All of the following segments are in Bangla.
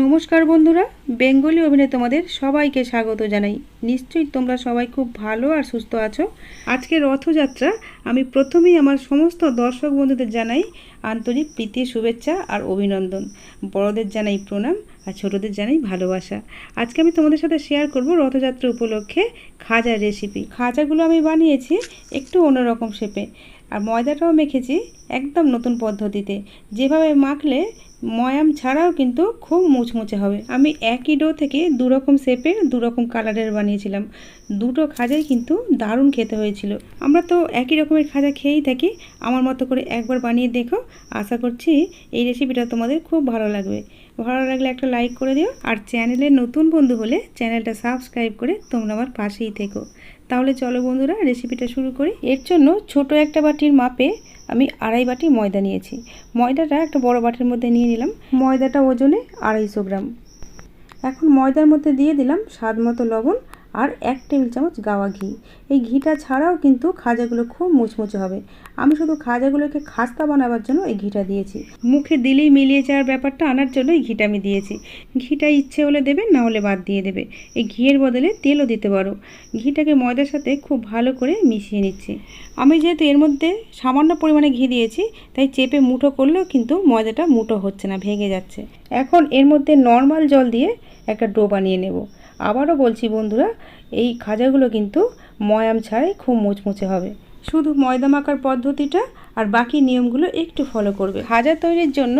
নমস্কার বন্ধুরা, বেঙ্গলি অভিনয় তোমাদের সবাইকে স্বাগত জানাই। নিশ্চয়ই তোমরা সবাই খুব ভালো আর সুস্থ আছো। আজকে রথযাত্রা, আমি প্রথমেই আমার সমস্ত দর্শক বন্ধুদের জানাই আন্তরিক প্রীতি, শুভেচ্ছা আর অভিনন্দন। বড়দের জানাই প্রণাম আর ছোটদের জানাই ভালোবাসা। আজকে আমি তোমাদের সাথে শেয়ার করব রথযাত্রা উপলক্ষে খাজার রেসিপি খাজাগুলো আমি বানিয়েছি একটু অন্যরকম শেপে আর ময়দাটাও মেখেছি একদম নতুন পদ্ধতিতে। যেভাবে মাখলে ময়াম ছাড়াও কিন্তু খুব মুচমুচে হবে। আমি একই ডো থেকে দু রকম শেপের দু রকম কালারের বানিয়েছিলাম। দুটো খাজাই কিন্তু দারুণ খেতে হয়েছিল। আমরা তো একই রকমের খাজা খেয়েই থাকি। আমার মতো করে একবার বানিয়ে দেখো। আশা করছি এই রেসিপিটা তোমাদের খুব ভালো লাগবে। ভালো লাগলে একটা লাইক করে দিও। আর চ্যানেলে নতুন বন্ধু হলে চ্যানেলটা সাবস্ক্রাইব করে তোমরা আমার পাশেই থেকো। তাহলে চলো বন্ধুরা রেসিপিটা শুরু করি। এর জন্য ছোট একটা বাটির মাপে আমি আড়াই বাটি ময়দা নিয়েছি। ময়দাটা একটা বড় বাটির মধ্যে নিয়ে নিলাম। ময়দাটা ওজনে আড়াইশো গ্রাম। এখন ময়দার মধ্যে দিয়ে দিলাম স্বাদ মতো লবণ আর এক টেবিল চামচ গাওয়া ঘি। এই ঘিটা ছাড়াও কিন্তু খাজাগুলো খুব মুচমুচে হবে। আমি শুধু খাজাগুলোকে খাস্তা বানাবার জন্য এই ঘিটা দিয়েছি। মুখে দিলেই মিলিয়ে যাওয়ার ব্যাপারটা আনার জন্য এই ঘিটা আমি দিয়েছি। ঘিটা ইচ্ছে হলে দেবে, না হলে বাদ দিয়ে দেবে। এই ঘিয়ের বদলে তেলও দিতে পারো। ঘিটাকে ময়দার সাথে খুব ভালো করে মিশিয়ে নিচ্ছি। আমি যেহেতু এর মধ্যে সামান্য পরিমাণে ঘি দিয়েছি, তাই চেপে মুঠো করলেও কিন্তু ময়দাটা মুঠো হচ্ছে না, ভেঙে যাচ্ছে। এখন এর মধ্যে নর্মাল জল দিয়ে একটা ডো বানিয়ে নেব। আবারও বলছি বন্ধুরা, এই খাজাগুলো কিন্তু ময়াম ছাড়াই খুব মুচমুচে হবে। শুধু ময়দা মাখার পদ্ধতিটা আর বাকি নিয়মগুলো একটু ফলো করবে। খাজা তৈরির জন্য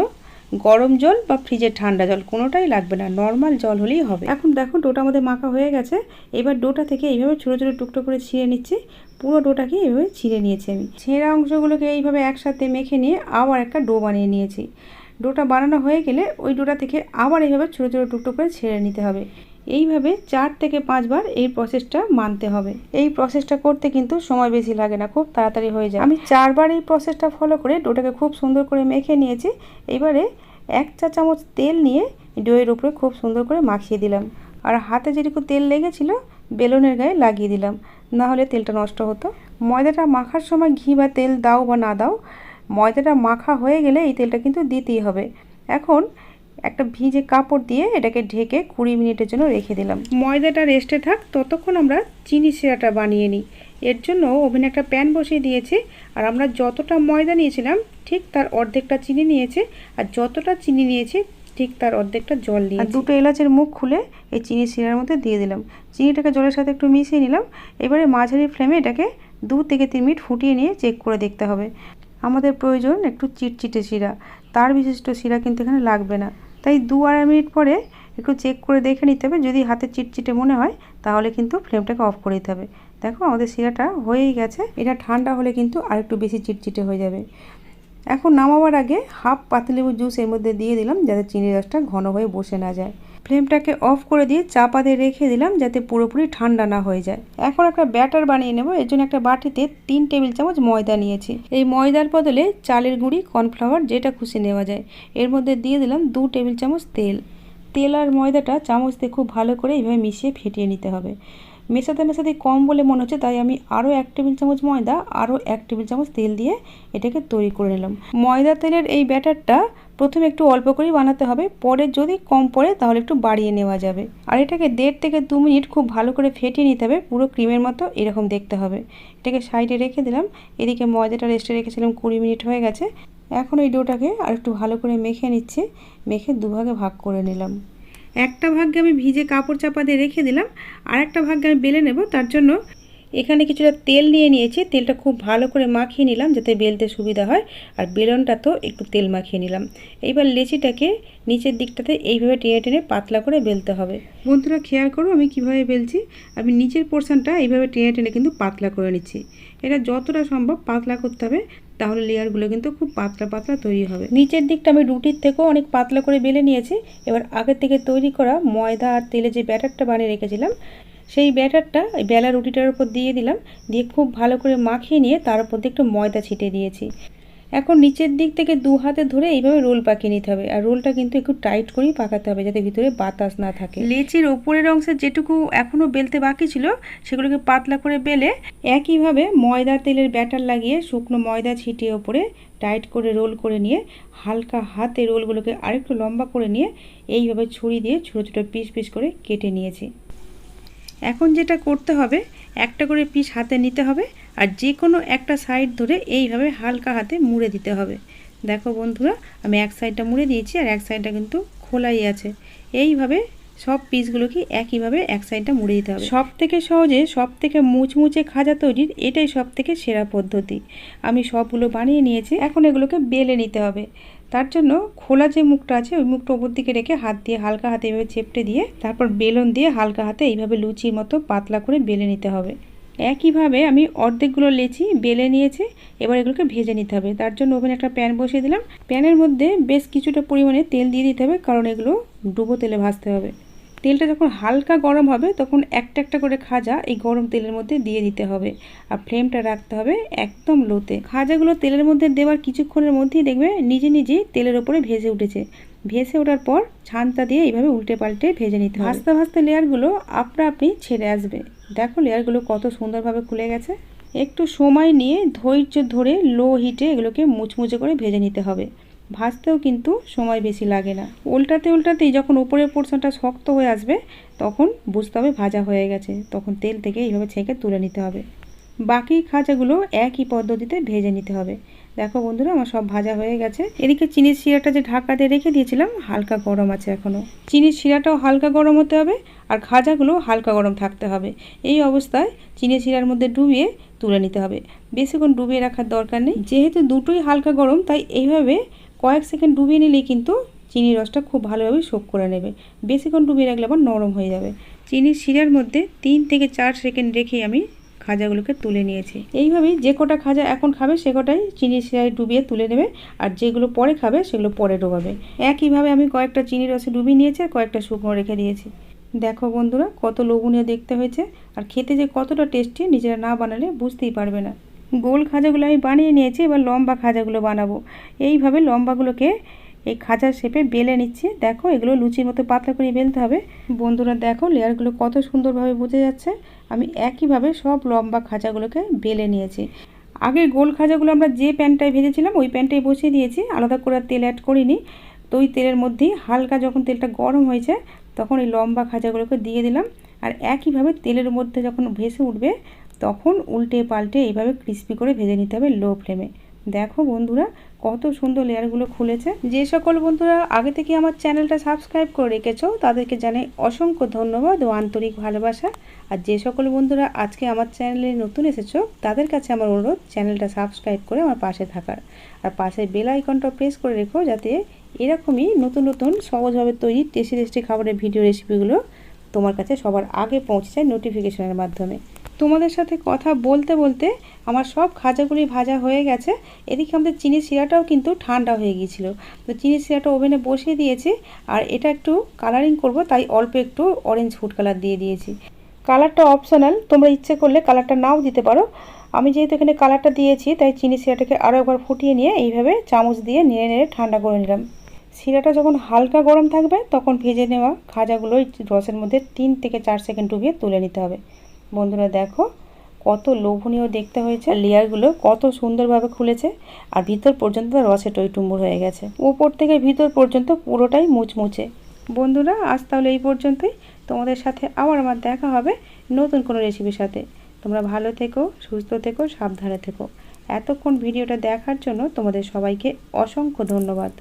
গরম জল বা ফ্রিজের ঠান্ডা জল কোনোটাই লাগবে না নর্মাল জল হলেই হবে। এখন দেখো ডোটা আমাদের মাখা হয়ে গেছে, এবার ডোটা থেকে এইভাবে ছোটো ছোটো টুকটো করে ছিঁড়ে নিচ্ছি, পুরো ডোটাকে এইভাবে ছিঁড়ে নিয়েছি আমি। ছেঁড়া অংশগুলোকে এইভাবে একসাথে মেখে নিয়ে আবার একটা ডো বানিয়ে নিয়েছি। ডোটা বানানো হয়ে গেলে ওই ডোটা থেকে আবার এইভাবে ছোটো ছোটো টুকটো করে ছেড়ে নিতে হবে। এইভাবে চার থেকে পাঁচবার এই প্রসেসটা মানতে হবে। এই প্রসেসটা করতে কিন্তু সময় বেশি লাগে না, খুব তাড়াতাড়ি হয়ে যায়। আমি চারবার এই প্রসেসটা ফলো করে ডোটাকে খুব সুন্দর করে মেখে নিয়েছি। এবারে এক চা চামচ তেল নিয়ে ডোয়ের উপরে খুব সুন্দর করে মাখিয়ে দিলাম। আর হাতে যেটুকু তেল লেগেছিল, বেলুনের গায়ে লাগিয়ে দিলাম। না হলে তেলটা নষ্ট হতো। ময়দাটা মাখার সময় ঘি বা তেল দাও বা না দাও, ময়দাটা মাখা হয়ে গেলে এই তেলটা কিন্তু দিতেই হবে। এখন একটা ভিজে কাপড় দিয়ে এটাকে ঢেকে কুড়ি মিনিটের জন্য রেখে দিলাম। ময়দাটা রেস্টে থাক ততক্ষণ আমরা চিনি শিরাটা বানিয়ে নিই। এর জন্য ওভেনে একটা প্যান বসিয়ে দিয়েছি আর আমরা যতটা ময়দা নিয়েছিলাম ঠিক তার অর্ধেকটা চিনি নিয়েছে আর যতটা চিনি নিয়েছি ঠিক তার অর্ধেকটা জল দিয়ে দুটো এলাচের মুখ খুলে এই চিনি শিরার মধ্যে দিয়ে দিলাম। চিনিটাকে জলের সাথে একটু মিশিয়ে নিলাম। এবারে মাঝারি ফ্লেমে এটাকে দু থেকে তিন মিনিট ফুটিয়ে নিয়ে চেক করে দেখতে হবে। আমাদের প্রয়োজন একটু চিটচিটে শিরা। তার বিশিষ্ট শিরা কিন্তু এখানে লাগবে না। তাই দু আড়াই মিনিট পরে একটু চেক করে দেখে নিতে হবে। যদি হাতে চিটচিটে মনে হয়, তাহলে কিন্তু ফ্লেমটাকে অফ করে দিতে হবে। দেখো, আমাদের শিরাটা হয়েই গেছে। এটা ঠান্ডা হলে কিন্তু আর একটু বেশি চিটচিটে হয়ে যাবে। এখন নামাবার আগে হাফ পাতিলেবুর জুস এর মধ্যে দিয়ে দিলাম, যাতে চিনি রসটা ঘন হয়ে বসে না যায়। ফ্লেমটাকে অফ করে দিয়ে চাপা দিয়ে রেখে দিলাম যাতে পুরোপুরি ঠান্ডা না হয়ে যায়। এখন একটা ব্যাটার বানিয়ে নেব। এর জন্য একটা বাটিতে তিন টেবিল চামচ ময়দা নিয়েছি। এই ময়দার বদলে চালের গুঁড়ি, কর্নফ্লাওয়ার, যেটা খুশি নেওয়া যায়। এর মধ্যে দিয়ে দিলাম দু টেবিল চামচ তেল। তেল আর ময়দাটা চামচ দিয়ে খুব ভালো করে এইভাবে মিশিয়ে ফেটিয়ে নিতে হবে। মেশাতে মেশাতে কম বলে মনে হচ্ছে, তাই আমি আরও এক টেবিল চামচ ময়দা, আরও এক টেবিল চামচ তেল দিয়ে এটাকে তৈরি করে নিলাম। ময়দা তেলের এই ব্যাটারটা প্রথমে একটু অল্প করেই বানাতে হবে, পরে যদি কম পড়ে তাহলে একটু বাড়িয়ে নেওয়া যাবে। আর এটাকে দেড় থেকে দু মিনিট খুব ভালো করে ফেটিয়ে নিতে হবে, পুরো ক্রিমের মতো এরকম দেখতে হবে। এটাকে সাইডে রেখে দিলাম, এদিকে ময়দাটা রেস্টে রেখেছিলাম কুড়ি মিনিট হয়ে গেছে। এখন এই ডোটাকে আর একটু ভালো করে মেখে নিচ্ছে, মেখে দুভাগে ভাগ করে নিলাম। একটা ভাগ্যে আমি ভিজে কাপড় চাপা দিয়ে রেখে দিলাম আর একটা ভাগ্যে আমি বেলে নেব, তার জন্য এখানে কিছুটা তেল নিয়ে নিয়েছি। তেলটা খুব ভালো করে মাখিয়ে নিলাম যাতে বেলতে সুবিধা হয়। আর বেলনটা তো একটু তেল মাখিয়ে নিলাম। এইবার লেচিটাকে নিচের দিকটাতে এইভাবে টেনে টেনে পাতলা করে বেলতে হবে। বন্ধুরা, খেয়াল করো আমি কীভাবে বেলছি। আমি নিচের পোর্শনটা এইভাবে টেনে টেনে কিন্তু পাতলা করে নিচ্ছি। এটা যতটা সম্ভব পাতলা করতে হবে, তাহলে লেয়ারগুলো কিন্তু খুব পাতলা পাতলা তৈরি হবে। নিচের দিকটা আমি রুটির থেকেও অনেক পাতলা করে বেলে নিয়েছি। এবার আগের থেকে তৈরি করা ময়দা আর তেলে যে ব্যাটারটা বানিয়ে রেখেছিলাম সেই ব্যাটারটা বেলা রুটিটার উপর দিয়ে দিলাম, দিয়ে খুব ভালো করে মাখিয়ে নিয়ে তার উপর দিয়ে একটু ময়দা ছিটিয়ে দিয়েছি। এখন নিচের দিক থেকে দু হাতে ধরে এইভাবে রোল পাকিয়ে নিতে হবে, আর রোলটা কিন্তু একটু টাইট করেই পাকাতে হবে যাতে ভিতরে বাতাস না থাকে। লেচির ওপরের অংশে যেটুকু এখনও বেলতে বাকি ছিল, সেগুলোকে পাতলা করে বেলে একইভাবে ময়দার তেলের ব্যাটার লাগিয়ে শুকনো ময়দা ছিটিয়ে ওপরে টাইট করে রোল করে নিয়ে হালকা হাতে রোলগুলোকে আরেকটু লম্বা করে নিয়ে এইভাবে ছুরি দিয়ে ছোটো ছোটো পিস পিস করে কেটে নিয়েছি। এখন যেটা করতে হবে, একটা করে পিস হাতে নিতে হবে আর যে কোনো একটা সাইড ধরে এইভাবে হালকা হাতে মুড়ে দিতে হবে। দেখো বন্ধুরা, আমি এক সাইডটা মুড়ে দিয়েছি আর এক সাইডটা কিন্তু খোলাই আছে। এইভাবে সব পিসগুলোকে একইভাবে এক সাইডটা মুড়ে দিতে হবে। সব থেকে সহজে সব থেকে মুচমুচে খাজা তৈরির এটাই সব থেকে সেরা পদ্ধতি। আমি সবগুলো বানিয়ে নিয়েছি, এখন এগুলোকে বেলে নিতে হবে। তার জন্য খোলা যে মুখটা আছে, ওই মুখটা ওপর দিকে রেখে হাত দিয়ে হালকা হাতে এইভাবে চেপটে দিয়ে, তারপর বেলন দিয়ে হালকা হাতে এইভাবে লুচির মতো পাতলা করে বেলে নিতে হবে। একইভাবে আমি অর্ধেকগুলো লেচি বেলে নিয়েছি, এবার এগুলোকে ভেজে নিতে হবে। তার জন্য ওভেনে একটা প্যান বসিয়ে দিলাম। প্যানের মধ্যে বেশ কিছুটা পরিমাণে তেল দিয়ে দিতে হবে, কারণ এগুলো ডুবো তেলে ভাজতে হবে। তেলটা যখন হালকা গরম হবে, তখন একটা একটা করে খাজা এই গরম তেলের মধ্যে দিয়ে দিতে হবে। আর ফ্লেমটা রাখতে হবে একদম লোতে। খাজাগুলো তেলের মধ্যে দেওয়ার কিছুক্ষণের মধ্যেই দেখবে নিজে নিজেই তেলের ওপরে ভেসে উঠেছে। ভেসে ওঠার পর ছানটা দিয়ে এইভাবে উল্টে পাল্টে ভেজে নিতে হবে। ভাজতে ভাজতে লেয়ারগুলো আপনা আপনি ছেড়ে আসবে। দেখো লেয়ারগুলো কত সুন্দরভাবে খুলে গেছে। একটু সময় নিয়ে ধৈর্য ধরে লো হিটে এগুলোকে মুচমুচে করে ভেজে নিতে হবে। ভাজতেও কিন্তু সময় বেশি লাগে না। উল্টাতে উল্টাতেই যখন উপরের পোর্শনটা শক্ত হয়ে আসবে, তখন বুঝতে হবে ভাজা হয়ে গেছে। তখন তেল থেকে এইভাবে ছেঁকে তুলে নিতে হবে। বাকি খাজাগুলো একই পদ্ধতিতে ভেজে নিতে হবে। দেখো বন্ধুরা, আমার সব ভাজা হয়ে গেছে। এদিকে চিনির শিরাটা যে ঢাকা দিয়ে রেখে দিয়েছিলাম, হালকা গরম আছে এখনও চিনির শিরাটাও হালকা গরম হতে হবে আর খাজাগুলো হালকা গরম থাকতে হবে। এই অবস্থায় চিনির শিরার মধ্যে ডুবিয়ে তুলে নিতে হবে। বেশিক্ষণ ডুবিয়ে রাখার দরকার নেই। যেহেতু দুটোই হালকা গরম, তাই এইভাবে কয়েক সেকেন্ড ডুবিয়ে নিলেই কিন্তু চিনির রসটা খুব ভালোভাবে শোক করে নেবে। বেশিক্ষণ ডুবিয়ে রাখলে আবার নরম হয়ে যাবে। চিনির শিরার মধ্যে তিন থেকে চার সেকেন্ড রেখেই আমি খাজাগুলোকে তুলে নিয়েছি। এইভাবেই যে কটা খাজা এখন খাবে সে কটাই চিনি শিরায় ডুবিয়ে তুলে নেবে আর যেগুলো পরে খাবে সেগুলো পরে ডোবাবে। একইভাবে আমি কয়েকটা চিনির রসে ডুবিয়ে নিয়েছি আর কয়েকটা শুকনো রেখে দিয়েছি। দেখো বন্ধুরা, কত লোভনীয় দেখতে হয়েছে। আর খেতে যে কতটা টেস্টি নিজেরা না বানালে বুঝতেই পারবে না। গোল খাজাগুলো আমি বানিয়ে নিয়েছি, এবার লম্বা খাজাগুলো বানাবো। এইভাবে লম্বাগুলোকে এই খাজার শেপে বেলে নিচ্ছি। দেখো, এগুলো লুচির মতো পাতলা করে বেলতে হবে। বন্ধুরা, দেখো লেয়ারগুলো কত সুন্দরভাবে বোঝা যাচ্ছে। আমি একইভাবে সব লম্বা খাজাগুলোকে বেলে নিয়েছি। আগে গোল খাজাগুলো আমরা যে প্যানটায় ভেজেছিলাম, ওই প্যানটাই বসিয়ে দিয়েছি। আলাদা করে তেল অ্যাড করিনি। তো ওই তেলের মধ্যেই হালকা যখন তেলটা গরম হয়েছে, তখন এই লম্বা খাজাগুলোকে দিয়ে দিলাম। আর একইভাবে তেলের মধ্যে যখন ভেসে উঠবে তখন উল্টে পাল্টে এইভাবে ক্রিস্পি করে ভেজে নিতে হবে লো ফ্লেমে দেখো বন্ধুরা, কত সুন্দর লেয়ারগুলো খুলেছে। যে সকল বন্ধুরা আগে থেকে আমার চ্যানেলটা সাবস্ক্রাইব করে রেখেছো, তাদেরকে জানাই অসংখ্য ধন্যবাদ ও আন্তরিক ভালোবাসা। আর যে সকল বন্ধুরা আজকে আমার চ্যানেলে নতুন এসেছ, তাদের কাছে আমার অনুরোধ চ্যানেলটা সাবস্ক্রাইব করে আমার পাশে থাকার। আর পাশে বেল আইকনটা প্রেস করে রেখো, যাতে এরকমই নতুন নতুন সহজভাবে তৈরি টেস্টি টেস্টি খাবারের ভিডিও রেসিপিগুলো তোমার কাছে সবার আগে পৌঁছে যায় নোটিফিকেশনের মাধ্যমে। তোমাদের সাথে কথা বলতে বলতে আমার সব খাজাগুলি ভাজা হয়ে গেছে। এদিকে আমাদের চিনি শিরাটাও কিন্তু ঠান্ডা হয়ে গিয়েছিল। তো চিনি শিরাটা ওভেনে বসিয়ে দিয়েছি আর এটা একটু কালারিং করব, তাই অল্প একটু অরেঞ্জ ফুড কালার দিয়ে দিয়েছি। কালারটা অপশনাল তোমরা ইচ্ছে করলে কালারটা নাও দিতে পারো। আমি যেহেতু এখানে কালারটা দিয়েছি, তাই চিনি শিরাটাকে আরও একবার ফুটিয়ে নিয়ে এইভাবে চামচ দিয়ে নেড়ে নেড়ে ঠান্ডা করে নিলাম। শিরাটা যখন হালকা গরম থাকবে, তখন ভেজে নেওয়া খাজাগুলো রসের মধ্যে তিন থেকে চার সেকেন্ড ডুবিয়ে তুলে নিতে হবে। বন্ধুরা দেখো, কত লোভনীয় দেখতে হয়েছে। লেয়ারগুলো কত সুন্দরভাবে খুলেছে। আর ভিতর পর্যন্ত রসে টইটুম্বুর হয়ে গেছে। উপর থেকে ভিতর পর্যন্ত পুরোটাই মুচমুচে। বন্ধুরা, আজ তাহলে এই পর্যন্তই। তোমাদের সাথে আবার আমার দেখা হবে নতুন কোনো রেসিপির সাথে। তোমরা ভালো থেকো, সুস্থ থেকো, সাবধানে থেকো। এতক্ষণ ভিডিওটা দেখার জন্য তোমাদের সবাইকে অসংখ্য ধন্যবাদ।